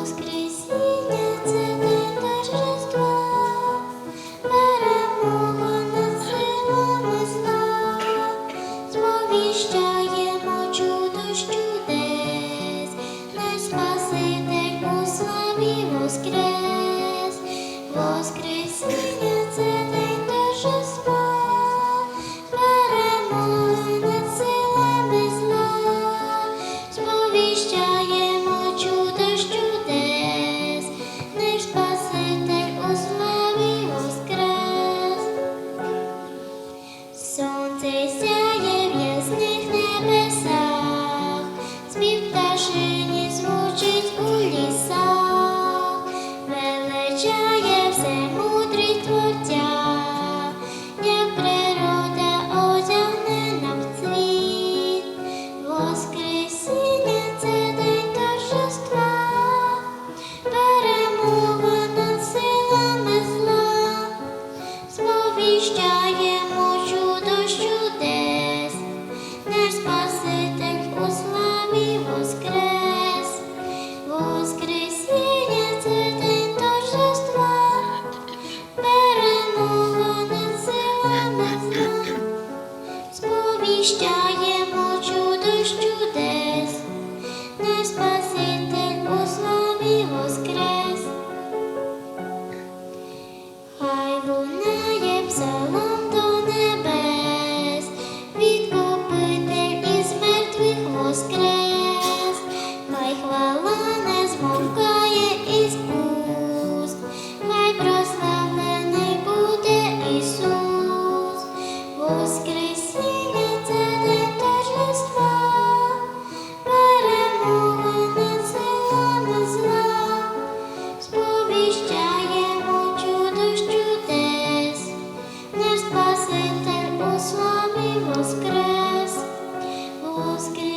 Воскресіння це день торжества, перемога над силами зла, сповіщаємо чудо з чудес, наш Спаситель у славі воскрес, воскрес. Сонце сяє в ясних небесах, Спів звучить у лісах, величає все. した que